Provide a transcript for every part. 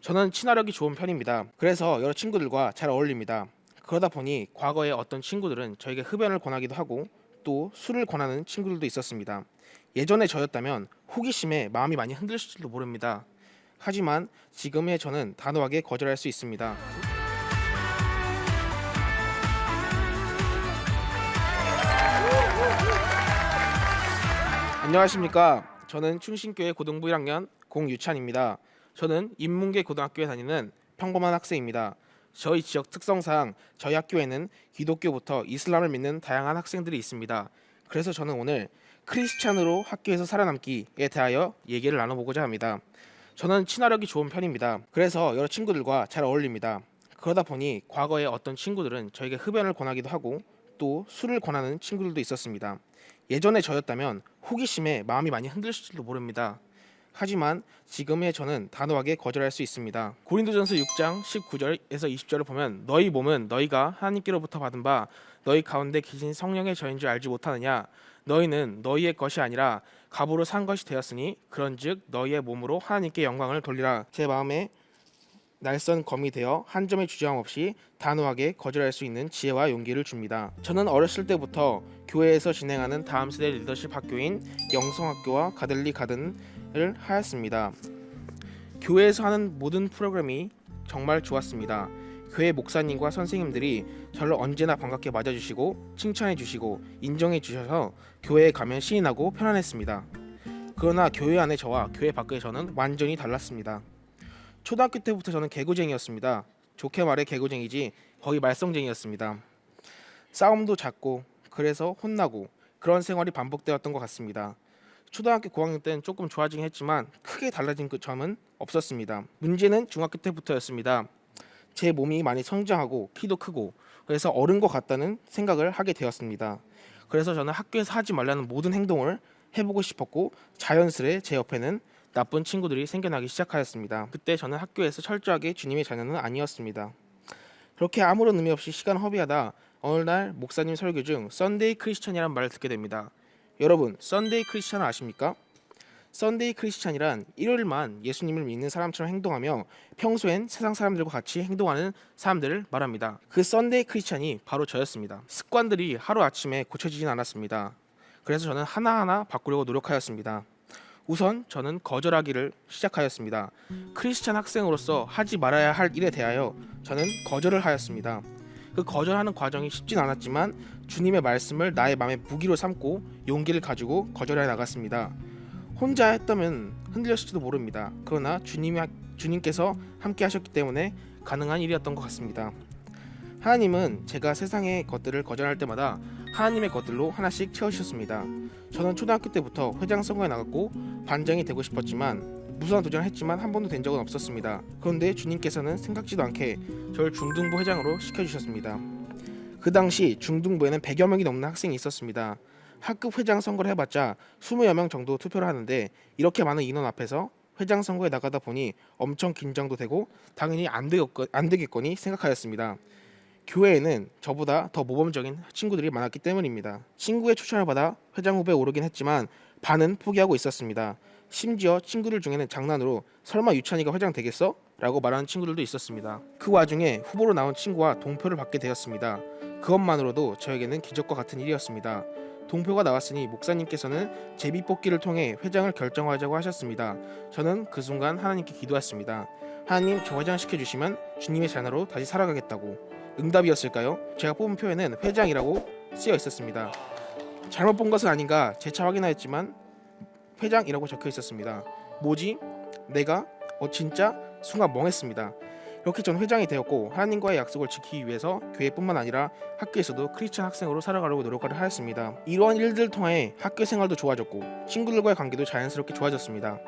저는 친화력이 좋은 편입니다. 그래서 여러 친구들과 잘 어울립니다. 그러다 보니 과거에 어떤 친구들은 저에게 흡연을 권하기도 하고 또 술을 권하는 친구들도 있었습니다. 예전에 저였다면 호기심에 마음이 많이 흔들릴지도 모릅니다. 하지만 지금의 저는 단호하게 거절할 수 있습니다. 안녕하십니까. 저는 충신교회 고등부 1학년 공유찬입니다. 저는 인문계 고등학교에 다니는 평범한 학생입니다. 저희 지역 특성상 저희 학교에는 기독교부터 이슬람을 믿는 다양한 학생들이 있습니다. 그래서 저는 오늘 크리스찬으로 학교에서 살아남기에 대하여 얘기를 나눠보고자 합니다. 저는 친화력이 좋은 편입니다. 그래서 여러 친구들과 잘 어울립니다. 그러다 보니 과거에 어떤 친구들은 저에게 흡연을 권하기도 하고 또 술을 권하는 친구들도 있었습니다. 예전에 저였다면 호기심에 마음이 많이 흔들릴지도 모릅니다. 하지만 지금의 저는 단호하게 거절할 수 있습니다. 고린도전서 6장 19절에서 20절을 보면 너희 몸은 너희가 하나님께로부터 받은 바 너희 가운데 계신 성령의 저인 줄 알지 못하느냐 너희는 너희의 것이 아니라 값으로 산 것이 되었으니 그런즉 너희의 몸으로 하나님께 영광을 돌리라 제 마음에 날선 검이 되어 한 점의 주저함 없이 단호하게 거절할 수 있는 지혜와 용기를 줍니다. 저는 어렸을 때부터 교회에서 진행하는 다음 세대 리더십 학교인 영성학교와 가들리 가든을 하였습니다. 교회에서 하는 모든 프로그램이 정말 좋았습니다. 교회 목사님과 선생님들이 저를 언제나 반갑게 맞아주시고 칭찬해 주시고 인정해 주셔서 교회에 가면 신이 나고 편안했습니다. 그러나 교회 안에 저와 교회 밖의 저는 완전히 달랐습니다. 초등학교 때부터 저는 개구쟁이였습니다. 좋게 말해 개구쟁이지 거의 말썽쟁이였습니다. 싸움도 잦고 그래서 혼나고 그런 생활이 반복되었던 것 같습니다. 초등학교 고학년 때는 조금 좋아지긴 했지만 크게 달라진 그 점은 없었습니다. 문제는 중학교 때부터였습니다. 제 몸이 많이 성장하고 키도 크고 그래서 어른 것 같다는 생각을 하게 되었습니다. 그래서 저는 학교에서 하지 말라는 모든 행동을 해보고 싶었고 자연스레 제 옆에는 나쁜 친구들이 생겨나기 시작하였습니다. 그때 저는 학교에서 철저하게 주님의 자녀는 아니었습니다. 그렇게 아무런 의미 없이 시간 허비하다 어느 날 목사님 설교 중 썬데이 크리스천이라는 말을 듣게 됩니다. 여러분, 썬데이 크리스천 아십니까? 썬데이 크리스천이란 일요일만 예수님을 믿는 사람처럼 행동하며 평소엔 세상 사람들과 같이 행동하는 사람들을 말합니다. 그 썬데이 크리스천이 바로 저였습니다. 습관들이 하루 아침에 고쳐지진 않았습니다. 그래서 저는 하나하나 바꾸려고 노력하였습니다. 우선 저는 거절하기를 시작하였습니다. 크리스찬 학생으로서 하지 말아야 할 일에 대하여 저는 거절을 하였습니다. 그 거절하는 과정이 쉽진 않았지만 주님의 말씀을 나의 마음의 무기로 삼고 용기를 가지고 거절해 나갔습니다. 혼자 했다면 흔들렸을지도 모릅니다. 그러나 주님이 주님께서 함께 하셨기 때문에 가능한 일이었던 것 같습니다. 하나님은 제가 세상의 것들을 거절할 때마다 하나님의 것들로 하나씩 채워주셨습니다. 저는 초등학교 때부터 회장 선거에 나갔고 반장이 되고 싶었지만 무수한 도전을 했지만 한 번도 된 적은 없었습니다. 그런데 주님께서는 생각지도 않게 저를 중등부 회장으로 시켜주셨습니다. 그 당시 중등부에는 100여 명이 넘는 학생이 있었습니다. 학급 회장 선거를 해봤자 20여 명 정도 투표를 하는데 이렇게 많은 인원 앞에서 회장 선거에 나가다 보니 엄청 긴장도 되고 당연히 안 되겠거니 생각하였습니다. 교회에는 저보다 더 모범적인 친구들이 많았기 때문입니다. 친구의 추천을 받아 회장 후보에 오르긴 했지만 반은 포기하고 있었습니다. 심지어 친구들 중에는 장난으로 설마 유찬이가 회장 되겠어? 라고 말하는 친구들도 있었습니다. 그 와중에 후보로 나온 친구와 동표를 받게 되었습니다. 그것만으로도 저에게는 기적과 같은 일이었습니다. 동표가 나왔으니 목사님께서는 제비 뽑기를 통해 회장을 결정하자고 하셨습니다. 저는 그 순간 하나님께 기도했습니다. 하나님 저 회장 시켜주시면 주님의 자녀로 다시 살아가겠다고. 응답이었을까요? 제가 뽑은 표에는 회장이라고 쓰여 있었습니다. 잘못 본 것은 아닌가 재차 확인하였지만 회장이라고 적혀 있었습니다. 뭐지? 내가 어 진짜 순간 멍했습니다. 이렇게 전 회장이 되었고 하나님과의 약속을 지키기 위해서 교회뿐만 아니라 학교에서도 크리스천 학생으로 살아가려고 노력을 하였습니다. 이러한 일들을 통해 학교 생활도 좋아졌고 친구들과의 관계도 자연스럽게 좋아졌습니다.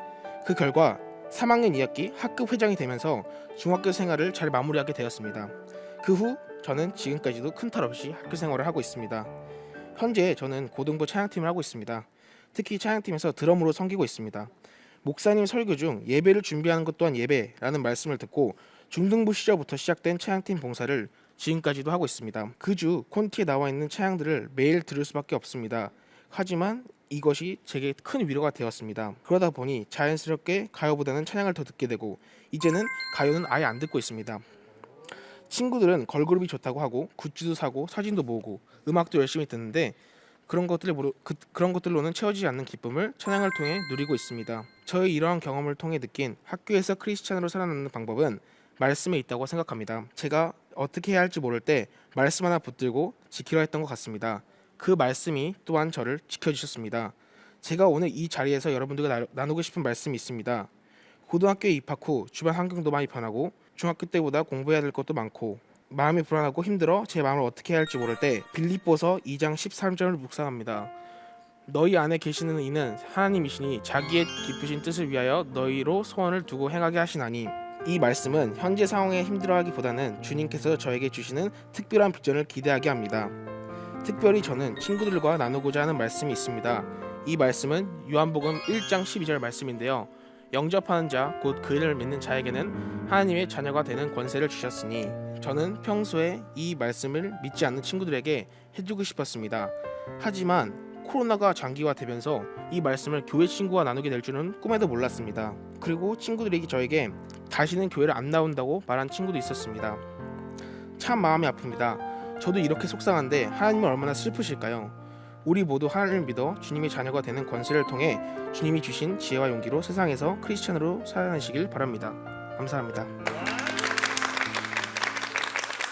그 결과 3학년 2학기 학급 회장이 되면서 중학교 생활을 잘 마무리하게 되었습니다. 그 후 저는 지금까지도 큰 탈 없이 학교 생활을 하고 있습니다. 현재 저는 고등부 찬양팀을 하고 있습니다. 특히 찬양팀에서 드럼으로 섬기고 있습니다. 목사님 설교 중 예배를 준비하는 것 또한 예배라는 말씀을 듣고 중등부 시절부터 시작된 찬양팀 봉사를 지금까지도 하고 있습니다. 그 주 콘티에 나와 있는 찬양들을 매일 들을 수밖에 없습니다. 하지만 이것이 제게 큰 위로가 되었습니다. 그러다 보니 자연스럽게 가요보다는 찬양을 더 듣게 되고 이제는 가요는 아예 안 듣고 있습니다. 친구들은 걸그룹이 좋다고 하고 굿즈도 사고 사진도 모으고 음악도 열심히 듣는데 그런 모르, 그, 그런 것들로는 채워지지 않는 기쁨을 찬양을 통해 누리고 있습니다. 저의 이러한 경험을 통해 느낀 학교에서 크리스찬으로 살아남는 방법은 말씀에 있다고 생각합니다. 제가 어떻게 해야 할지 모를 때 말씀 하나 붙들고 지키려 했던 것 같습니다. 그 말씀이 또한 저를 지켜주셨습니다. 제가 오늘 이 자리에서 여러분들과 나- 나누고 싶은 말씀이 있습니다. 고등학교에 입학 후 주변 환경도 많이 변하고 중학교 때보다 공부해야 될 것도 많고 마음이 불안하고 힘들어 제 마음을 어떻게 해야 할지 모를 때 빌립보서 2장 13절을 묵상합니다. 너희 안에 계시는 이는 하나님이시니 자기의 기쁘신 뜻을 위하여 너희로 소원을 두고 행하게 하시나니 이 말씀은 현재 상황에 힘들어하기보다는 주님께서 저에게 주시는 특별한 비전을 기대하게 합니다. 특별히 저는 친구들과 나누고자 하는 말씀이 있습니다. 이 말씀은 요한복음 1장 12절 말씀인데요. 영접하는 자, 곧 그를 믿는 자에게는 하나님의 자녀가 되는 권세를 주셨으니 저는 평소에 이 말씀을 믿지 않는 친구들에게 해주고 싶었습니다. 하지만 코로나가 장기화되면서 이 말씀을 교회 친구와 나누게 될 줄은 꿈에도 몰랐습니다. 그리고 친구들이 저에게 다시는 교회를 안 나온다고 말한 친구도 있었습니다. 참 마음이 아픕니다. 저도 이렇게 속상한데 하나님은 얼마나 슬프실까요? 우리 모두 하나님을 믿어 주님의 자녀가 되는 권세를 통해 주님이 주신 지혜와 용기로 세상에서 크리스천으로 살아내시길 바랍니다. 감사합니다.